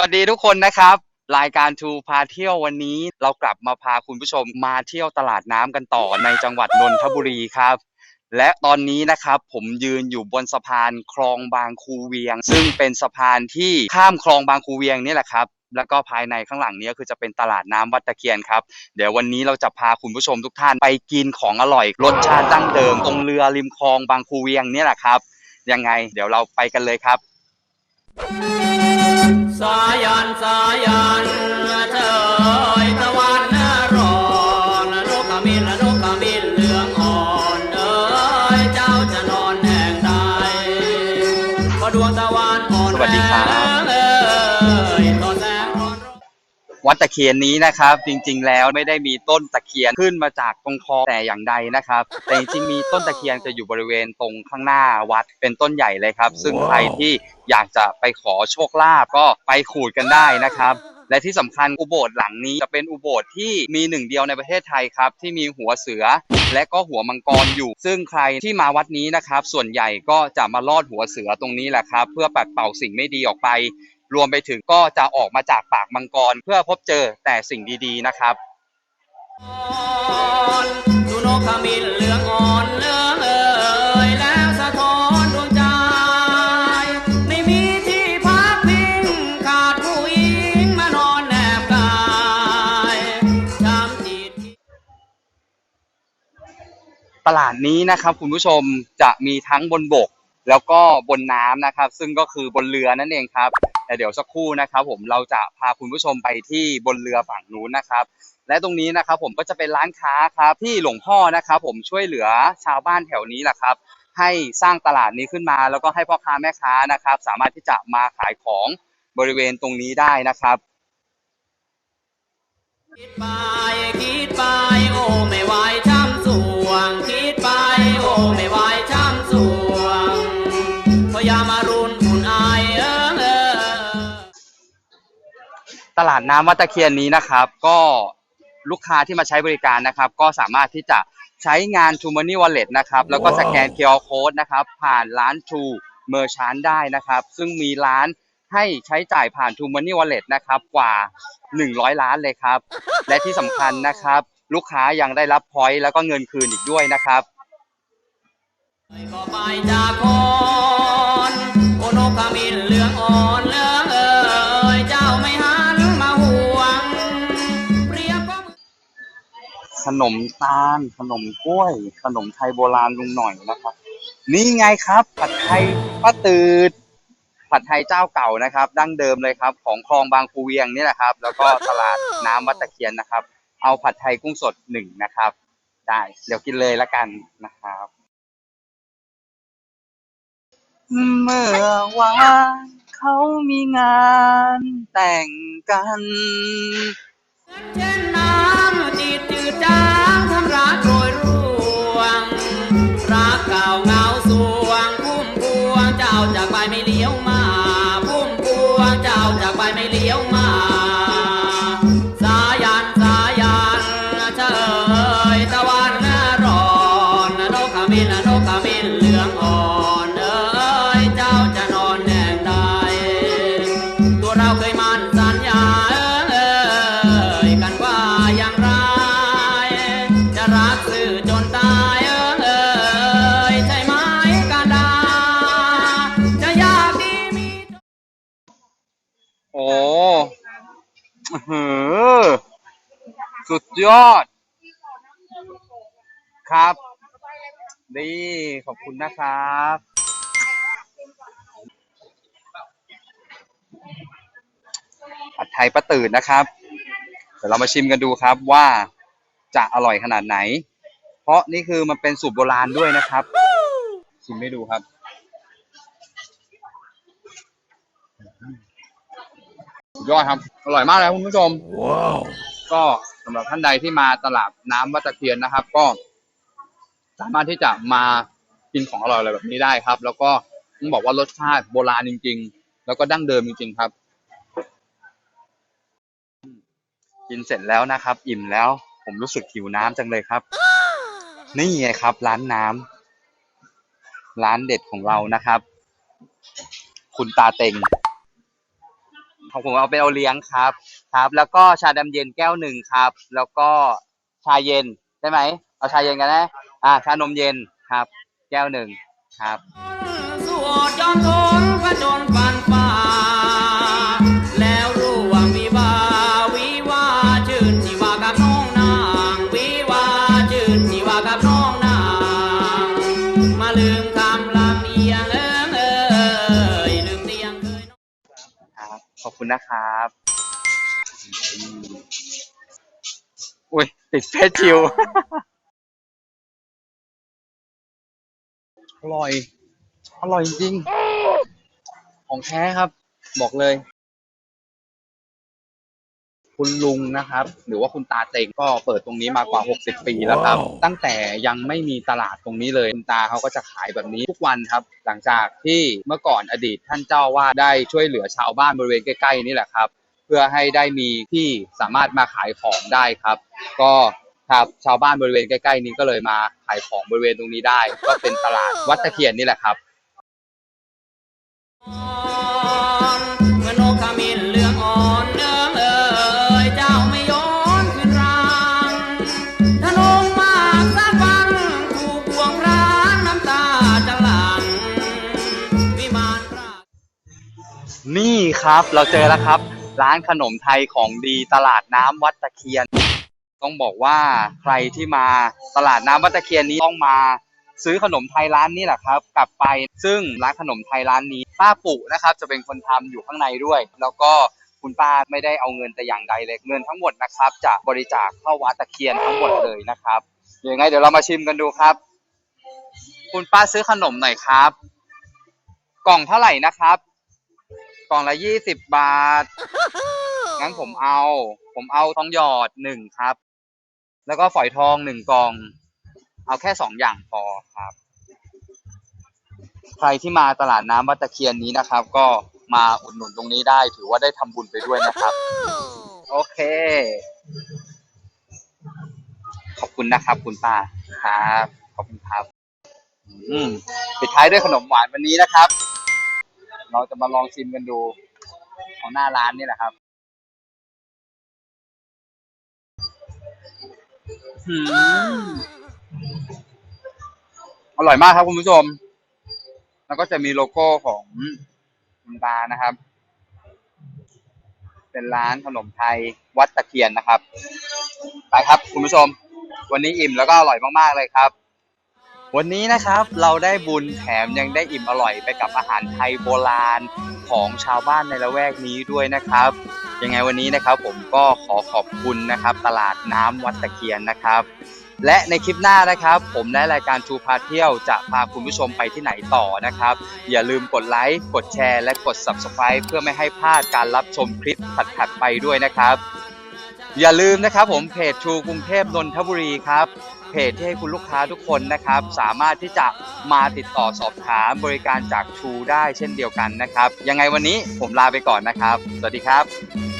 วัสดีทุกคนนะครับ รายการทูพาเที่ยววันนี้เรากลับมาพาคุณผู้ชมมาเที่ยวตลาดน้ำกันต่อในจังหวัดนนทบุรีครับ และตอนนี้นะครับผมยืนอยู่บนสะพานคลองบางคูเวียง ซึ่งเป็นสะพานที่ข้ามคลองบางคูเวียงนี่แหละครับแล้วก็ภายในข้างหลังนี้คือจะเป็นตลาดน้ำวัดตะเคียนครับ เดี๋ยววันนี้เราจะพาคุณผู้ชมทุกท่านไปกินของอร่อย รสชาติดั้งเดิมตรงเรือริมคลองบางคูเวียงนี่แหละครับ ยังไงเดี๋ยวเราไปกันเลยครับ สายันสายันเธอตะวันร้อนนกขมิ้นนกขมิ้นเหลืองอ่อนเอ้ยเจ้าจะนอนแห่งใดพอดวงตะวันอ่อนสวัสดีครับ วัดตะเคียนนี้นะครับ จริงๆ แล้วไม่ได้มีต้นตะเคียนขึ้นมาจากตรงคลองแต่อย่างใดนะครับ แต่จริงๆมีต้นตะเคียนจะอยู่บริเวณตรงข้างหน้าวัดเป็นต้นใหญ่เลยครับ ซึ่งใครที่อยากจะไปขอโชคลาภก็ไปขูดกันได้นะครับ และที่สำคัญอุโบสถหลังนี้จะเป็นอุโบสถที่มีหนึ่งเดียวในประเทศไทยครับ ที่มีหัวเสือและก็หัวมังกรอยู่ ซึ่งใครที่มาวัดนี้นะครับ ส่วนใหญ่ก็จะมาลอดหัวเสือตรงนี้แหละครับ เพื่อปัดเป่าสิ่งไม่ดีออกไป รวมไปถึงก็จะออกมาจากปากมังกร เพื่อพบเจอแต่สิ่งดีๆนะครับดูนกขมิ้นเหลืองอ่อนเหลืองเอ่ยแล้วสะท้อนดวงใจ ไม่มีที่พักพิงขาดผู้หญิงมานอนแนบกายช้ำจิตตลาดนี้นะครับคุณผู้ชมจะมีทั้งบนบก แล้วก็บนน้ำนะครับ ซึ่งก็คือบนเรือนั่นเองครับแต่เดี๋ยวสักครู่นะครับ ผมเราจะพาคุณผู้ชมไปที่บนเรือฝั่งนู้นนะครับ และตรงนี้นะครับผมก็จะเป็นร้านค้าครับที่หลวงพ่อนะครับ ผมช่วยเหลือชาวบ้านแถวนี้แหละครับ ให้สร้างตลาดนี้ขึ้นมา แล้วก็ให้พ่อค้าแม่ค้านะครับ สามารถที่จะมาขายของบริเวณตรงนี้ได้นะครับ ดน้ำวัดตะเคียนนี้นะครับ ก็ลูกค้าที่มาใช้บริการนะครับ ก็สามารถที่จะใช้งาน True Money Wallet นะครับ แล้วก็สแกน QR Code นะครับ ผ่านร้าน True Merchant ได้นะครับ ซึ่งมีร้านให้ใช้จ่ายผ่าน True Money Wallet นะครับกว่า 100 ล้านเลยครับ และที่สำคัญนะครับ ลูกค้ายังได้รับพอยต์แล้วก็เงินคืนอีกด้วยนะครับก็ไปจากคนโอนกขมิ้นเหลืองอ่อน ขนมตาล ขนมกล้วย ขนมไทยโบราณลุงหน่อยนะครับ นี่ไงครับ ผัดไทยป้าตืดผัดไทยเจ้าเก่านะครับ ดั้งเดิมเลยครับ ของคลองบางปูเวียงนี่แหละครับ แล้วก็ตลาดน้ำวัดตะเคียนนะครับ เอาผัดไทยกุ้งสดหนึ่งนะครับ ได้เดี๋ยวกินเลยละกันนะครับเมื่อวานเขามีงานแต่งกัน เช่นน้ำจิตจืดจางทำรักโรยร่วงรักเก่าเงา สุดยอด ครับ ดี ขอบคุณนะครับ ผัดไทยป้าตื่นนะครับ เดี๋ยวเรามาชิมกันดูครับว่าจะอร่อยขนาดไหน เพราะนี่คือมันเป็นสูตรโบราณด้วยนะครับ ชิมให้ดูครับสุดยอดครับ อร่อยมากเลยครับคุณผู้ชมก็ สำหรับท่านใดที่มาตลาดน้ำวัดตะเคียนนะครับ ก็ สามารถที่จะมากินของอร่อยอะไรแบบนี้ได้ครับ แล้วก็ต้องบอกว่ารสชาติโบราณจริง ๆ แล้วก็ดั้งเดิมจริง ๆ ครับ กินเสร็จแล้วนะครับ อิ่มแล้ว ผมรู้สึกหิวน้ำจังเลยครับ นี่ไงครับ ร้านน้ำร้านเด็ดของเรานะครับ คุณตาเต็งของผมเอาเป็นโอเลี้ยงครับ ครับ แล้วก็ชาดำเย็นแก้วหนึ่งครับ แล้วก็ชาเย็นได้ไหมเอาชาเย็นกันนะอ่าชานมเย็นครับ แก้วหนึ่งครับสวดย้อนทนพระดนปันป่าแล้วร่วงวิวาวิวาชื่นชีวากับน้องนางวิวาชื่นชีวากับน้องนางมาลืมคำลำเอียงเอิงเอยลืมเตียงเคยครับขอบคุณนะครับ อืมอุ้ยติดเฟซชิลอร่อย อร่อยจริง ของแท้ครับ บอกเลย คุณลุงนะครับ หรือว่าคุณตาเต็งก็เปิดตรงนี้มากว่า 60 ปีแล้วครับ ตั้งแต่ยังไม่มีตลาดตรงนี้เลย คุณตาเขาก็จะขายแบบนี้ทุกวันครับ หลังจากที่เมื่อก่อนอดีตท่านเจ้าว่าได้ช่วยเหลือชาวบ้านบริเวณใกล้ๆนี่แหละครับเพื่อให้ได้มีที่สามารถมาขายของได้ครับ ก็ครับชาวบ้านบริเวณใกล้ๆนี้ก็เลยมาขายของบริเวณตรงนี้ได้ ก็เป็นตลาดวัดตะเคียนนี่แหละครับเมื่อนกขมิ้นเหลืองอ่อนเนื้องเอ่ยเจ้าไม่ย้อนขึ้นรังถ้านงมากสักฟังถูกห่วงพรานน้ำตาจะหลั่งวิมานรักนี่ครับเราเจอแล้วครับ ร้านขนมไทยของดีตลาดน้ำวัดตะเคียน ต้องบอกว่าใครที่มาตลาดน้ำวัดตะเคียนนี้ต้องมาซื้อขนมไทยร้านนี้แหละครับ กลับไปซึ่งร้านขนมไทยร้านนี้ป้าปู่นะครับ จะเป็นคนทำอยู่ข้างในด้วย แล้วก็คุณป้าไม่ได้เอาเงินแต่อย่างใดเลยเงินทั้งหมดนะครับ จะบริจาคเข้าวัดตะเคียนทั้งหมดเลยนะครับเดี๋ยวยังไงเดี๋ยวเรามาชิมกันดูครับ คุณป้าซื้อขนมหน่อยครับ กล่องเท่าไหร่นะครับ กล่องละยี่สิบบาท งั้นผมเอา ผมเอาทองหยอดหนึ่งครับ แล้วก็ฝอยทองหนึ่งกล่อง เอาแค่สองอย่างพอครับ ใครที่มาตลาดน้ำวัดตะเคียนนี้นะครับ ก็มาอุดหนุนตรงนี้ได้ ถือว่าได้ทำบุญไปด้วยนะครับ โอเค ขอบคุณนะครับ คุณป้าครับ ขอบคุณครับ อืมปิดท้ายด้วยขนมหวานวันนี้นะครับ เราจะมาลองชิมกันดูของหน้าร้านนี่แหละครับหืมอร่อยมากครับคุณผู้ชม แล้วก็จะมีโลโก้ของคุณตานะครับ เป็นร้านขนมไทยวัดตะเคียนนะครับ ไปครับคุณผู้ชม วันนี้อิ่มแล้วก็อร่อยมากๆเลยครับ วันนี้นะครับเราได้บุญแถมยังได้อิ่มอร่อยไปกับอาหารไทยโบราณของชาวบ้านในละแวกนี้ด้วยนะครับ ยังไงวันนี้นะครับผมก็ขอขอบคุณนะครับ ตลาดน้ำวัดตะเคียนนะครับ และในคลิปหน้านะครับ ผมและรายการชูพาเที่ยวจะพาคุณผู้ชมไปที่ไหนต่อนะครับ อย่าลืมกดไลค์กดแชร์ และกด Subscribe เพื่อไม่ให้พลาดการรับชมคลิปถัดๆไปด้วยนะครับ อย่าลืมนะครับผมเพจชูกรุงเทพนนทบุรีครับ เพจที่ให้คุณลูกค้าทุกคนนะครับ สามารถที่จะมาติดต่อสอบถามบริการจากชูได้เช่นเดียวกันนะครับ ยังไงวันนี้ผมลาไปก่อนนะครับ สวัสดีครับ